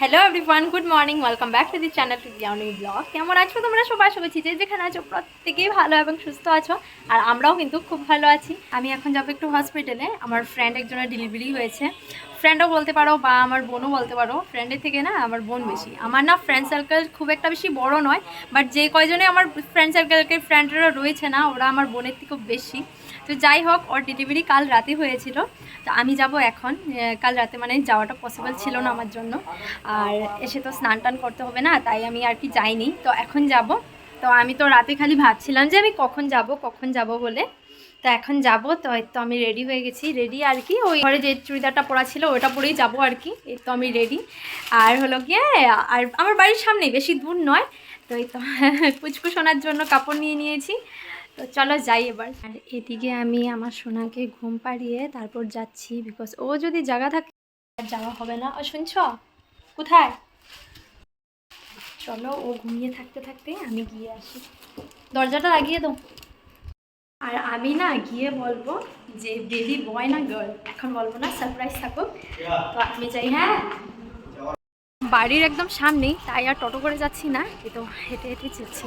Hello everyone good morning welcome back to the channel to দিয়াউনি blog কেমন আছো তোমরা? সবাই করছি যে যেখানে আছো, প্রত্যেকেই ভালো এবং সুস্থ আছো। আর আমরাও কিন্তু খুব ভালো আছি। আমি এখন যাব একটু হসপিটালে আমার ফ্রেন্ড একজনের ডেলিভারি হয়েছে। ফ্রেন্ডও বলতে পারো বা আমার বোনও বলতে পারো। ফ্রেন্ডের থেকে না আমার বোন বেশি। আমার না ফ্রেন্ড সার্কেল খুব একটা বেশি বড় নয়। বাট যে কয়জনে আমার ফ্রেন্ড সার্কেলকে ফ্রেন্ডরা রয়েছে না, ওরা আমার বোনের থেকেও বেশি। তো যাই হোক, ওর ডেলিভারি কাল রাতে হয়েছিল। তো আমি যাব এখন। কাল রাতে মানে যাওয়াটা পসিবল ছিল না আমার জন্য। আর এসে তো স্নান টান করতে হবে না, তাই আমি আর কি যাইনি। তো এখন যাব। তো আমি তো রাতে খালি ভাবছিলাম যে আমি কখন যাব কখন যাব বলে। তো এখন যাব। তো তো আমি রেডি হয়ে গেছি। রেডি আর কি, ওই ঘরে যে চুড়িদারটা পরা ছিল, ওটা পরেই যাব আর কি। এই তো আমি রেডি আর হলো গিয়ে, আর আমার বাড়ির সামনেই, বেশি দূর নয়। তো এই তো পুচকু শোনার জন্য কাপড় নিয়ে নিয়েছি। তো চলো যাই এবার। আর এদিকে আমি আমার সোনাকে ঘুম পাড়িয়ে তারপর যাচ্ছি বিকজ ও যদি জায়গা থাকে, আর যাওয়া হবে না। ও শুনছ? কোথায়? চলো, ও ঘুমিয়ে থাকতে থাকতে আমি গিয়ে আসি। দরজাটা লাগিয়ে দাও। আর আমি না গিয়ে বলব যে বেবি বয় না গার্ল এখন বলব না সারপ্রাইজ থাকুক। তো আমি যাই হ্যাঁ? বাড়ির একদম সামনেই, তাই আর টোটো করে যাচ্ছি না এই তো হেঁটে হেঁটে যাচ্ছি।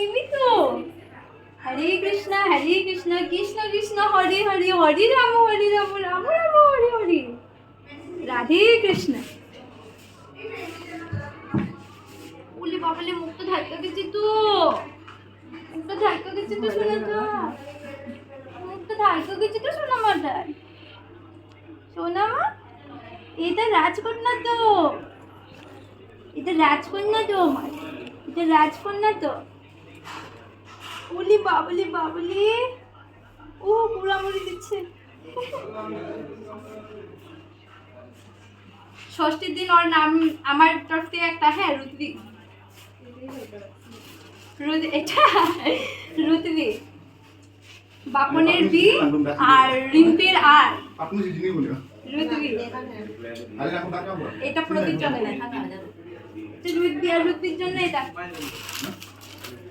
এটা মিমি তো হরে কৃষ্ণ হরে কৃষ্ণ কৃষ্ণ কৃষ্ণ, হরে হরে হরে রাম হরে রাম রাম রাম, হরে হরে। রাধে কৃষ্ণ। উলি বাবালে মুখটা ধাক্কা গেছে তো। মুখটা ধাক্কা গেছে তো শোনা তো। মুখটা ধাক্কা গেছে তো শোনা মাটার শোনা মা, এটা রাজকন্যা তো। এটা রাজকন্যা তো আমার। এটা রাজকন্যা তো। উলি বাবলি বাবলি। ও পুরামুড়ি দিচ্ছে। ষষ্ঠীর দিন ওর নাম আমার তরফ থেকে একটা হ্যাঁ রুদ্রি। এটা রুদ্রি। বাপনের বি আর রিম্পির আর। আপনি জিনি বলি রুদ্রি। আরে এখন টাকা বল। এটা প্রদীপ জন্য রুদ্রি আর রুদ্রির জন্য এটা।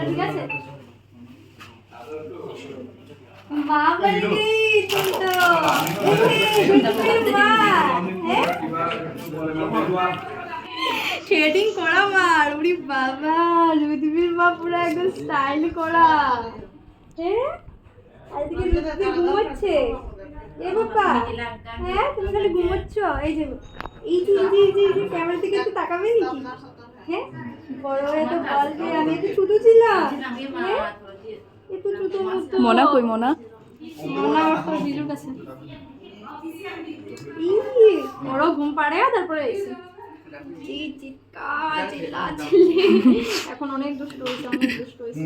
ঠিক আছে। তো মা হ্যাঁ থ্রেডিং করা মার উড়ি বাবা রুদবির মা পুরো একদম স্টাইল করা। হ্যাঁ আজকে রুদবি ঘুমোচ্ছে। এ বাবা হ্যাঁ তুমি খালি ঘুমোচ্ছ? এই যে এই যে এই যে এই যে ক্যামেরা থেকে একটু তাকাবে নাকি? হ্যাঁ? বড় হয়ে তো বল যে আমি একটু ছোট ছিলাম। হ্যাঁ? একটু ছোট মোনা কই মোনা? মোনা ওর তো জিজুর কাছে। ই, ওরও ঘুম পাড়ে তারপরে এসে। এখন অনেক দুষ্ট হয়েছে অনেক দুষ্ট হয়েছে।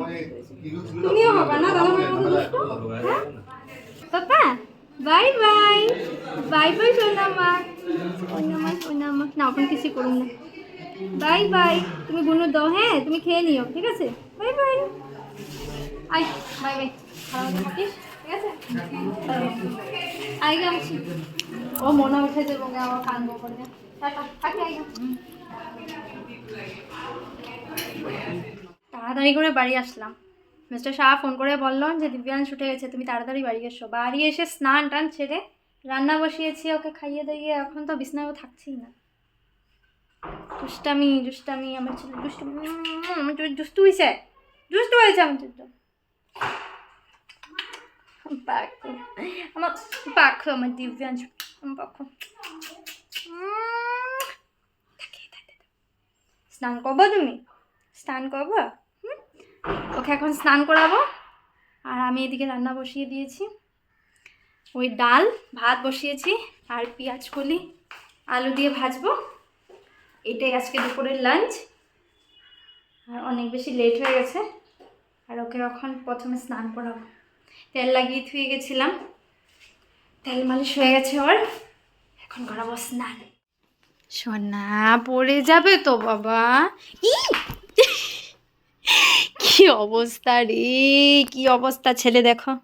মানে তুমিও হবে না দাদা দুষ্ট? হ্যাঁ? Papa, bye bye. Bye bye সোনামা। সোনামা সোনামা। না এখন কিছু করুন না। Bye bye. তুমি গুনো দাও হ্যাঁ তুমি খেয়ে নিও, ঠিক আছে? Bye bye. I bye bye. ঠিক আছে? আই গামছি ও মনে উঠে দেবো আমার কান বো করে তাড়াতাড়ি করে বাড়ি আসলাম। মিস্টার শাহ ফোন করে বলল যে দিব্যান ছুটে গেছে, তুমি তাড়াতাড়ি বাড়ি এসো। বাড়ি এসে স্নান টান ছেড়ে রান্না বসিয়েছি ওকে খাইয়ে দাইয়ে এখন তো বিছনায়ও থাকছেই না। দুষ্টামি দুষ্টামি, আমার ছেলে দুষ্টু আমার দুষ্টু হয়েছে দুষ্টু হয়েছে আমার ছেলে আমার পাখু আমার দিব্যাংশ আমার পাখু। স্নান করব তুমি? স্নান করব? ওকে এখন স্নান করাবো। আর আমি এদিকে রান্না বসিয়ে দিয়েছি। ওই ডাল, ভাত বসিয়েছি আর পেঁয়াজ কলি, আলু দিয়ে ভাজবো। এটাই আজকে দুপুরের লাঞ্চ আর অনেক বেশি লেট হয়ে গেছে। আর ওকে এখন প্রথমে স্নান করাবো। তেল লাগিয়ে থুয়ে গেছিলাম। তেল মালিশ হয়ে গেছে ওর। এখন করাবো স্নান। সোনা, পড়ে যাবে তো বাবা। ই! কি অবস্থা রে? কি অবস্থা ছেলে দেখো।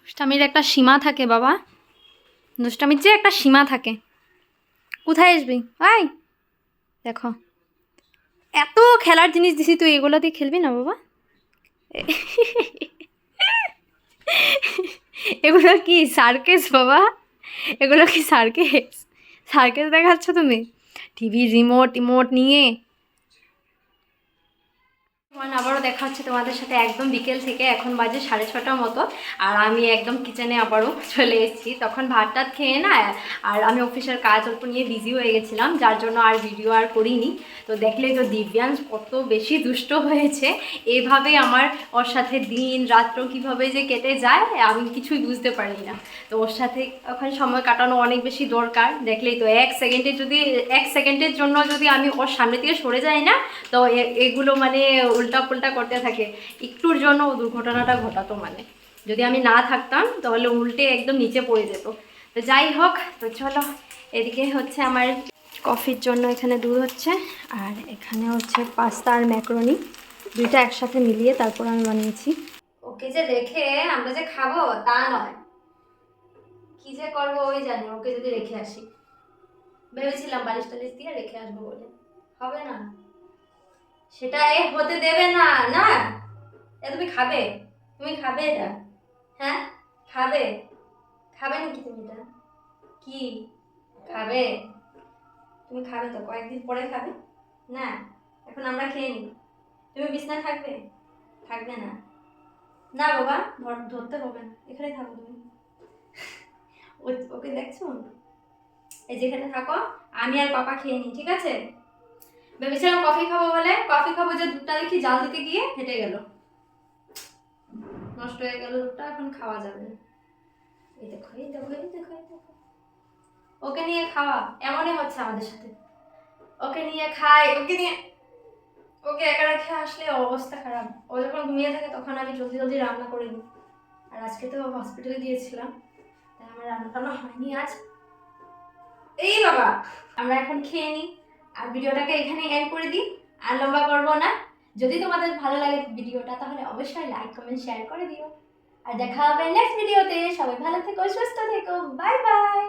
দুষ্টামির একটা সীমা থাকে বাবা। দুষ্টামির যে একটা সীমা থাকে। কোথায় আসবি? আয়। দেখো। এত খেলার জিনিস দিছি, তুই এগুলো দিয়ে খেলবি না বাবা? এগুলো কি সার্কেস বাবা? এগুলো কি সার্কেস সার্কেস দেখাচ্ছ তুমি? টিভি রিমোট টিমোট নিয়ে। এখন আবারও দেখা হচ্ছে তোমাদের সাথে একদম বিকেল থেকে, এখন বাজে সাড়ে ছটার মতো। আর আমি একদম কিচেনে আবারও চলে এসেছি। তখন ভাত টাত খেয়ে না, আর আমি অফিসের কাজ অল্প নিয়ে বিজি হয়ে গেছিলাম, যার জন্য আর ভিডিও আর করিনি। তো দেখলে তো দিব্যাংশ কত বেশি দুষ্ট হয়েছে। এভাবে আমার ওর সাথে দিন, রাত্র কীভাবে যে কেটে যায়, আমি কিছুই বুঝতে পারি না তো ওর সাথে ওখানে সময় কাটানো অনেক বেশি দরকার। দেখলেই তো এক সেকেন্ডে যদি, এক সেকেন্ডের জন্য যদি আমি ওর সামনে থেকে সরে যাই না, তো এগুলো মানে উল্টা পুল্টা করতে থাকে, একটুর জন্য ও দুর্ঘটনাটা ঘটাতো মানে। যদি আমি না থাকতাম, তাহলে উল্টে একদম নিচে পড়ে যেত। তো যাই হোক, তো চলো, এদিকে হচ্ছে আমার কফির জন্য এখানে দুধ হচ্ছে, আর এখানে হচ্ছে পাস্তা আর ম্যাক্রোনি, দুইটা একসাথে মিলিয়ে তারপর আমি বানিয়েছি। ওকে যে রেখে আমরা যে খাব, তা নয়। কি যে করব, ওই জানি, ওকে যদি রেখে আসি। ভেবেছিলাম বালিশ টালিশ দিয়ে রেখে আসব বলে। হবে না। সেটা এ হতে দেবে না না। এ তুমি খাবে তুমি খাবে এটা। হ্যাঁ? খাবে। খাবে নাকি তুমি এটা? কি? খাবে? তুমি খাবে তো, কয়েকদিন পরে খাবে। না, এখন আমরা খেয়ে নিই। তুমি বিছনায় থাকবে? থাকবে না। না বাবা, ধর- ধরতে হবে না। এখানে থাকো তুমি। ওকে দেখছ? এই যেখানে থাকো, আমি আর পাপা খেয়ে নিই, ঠিক আছে? ভেবেছিলাম কফি খাব বলে। কফি খাব যে দুধটা দেখি জাল দিতে গিয়ে হেঁটে গেল। নষ্ট হয়ে গেল দুধটা, এখন খাওয়া যাবে। এই দেখো এই দেখো এই দেখো এই দেখো। ওকে নিয়ে খাওয়া, এমনই হচ্ছে আমাদের সাথে। ওকে নিয়ে খাই, ওকে নিয়ে ওকে একা রেখে আসলে অবস্থা খারাপ। ও যখন ঘুমিয়ে থাকে তখন আমি জলদি জলদি রান্না করে নিই। আর আজকে তো হসপিটালে গিয়েছিলাম, তাই আমার রান্না টান্না হয়নি আজ। এই বাবা, আমরা এখন খেয়ে নিই। আর ভিডিওটাকে এখানে এন্ড করে দিই, আর লম্বা করব না। যদি তোমাদের ভালো লাগে ভিডিওটা, তাহলে অবশ্যই লাইক কমেন্ট শেয়ার করে দিও। আর দেখা হবে নেক্সট ভিডিওতে সবাই ভালো থেকো, সুস্থ থেকো। Bye bye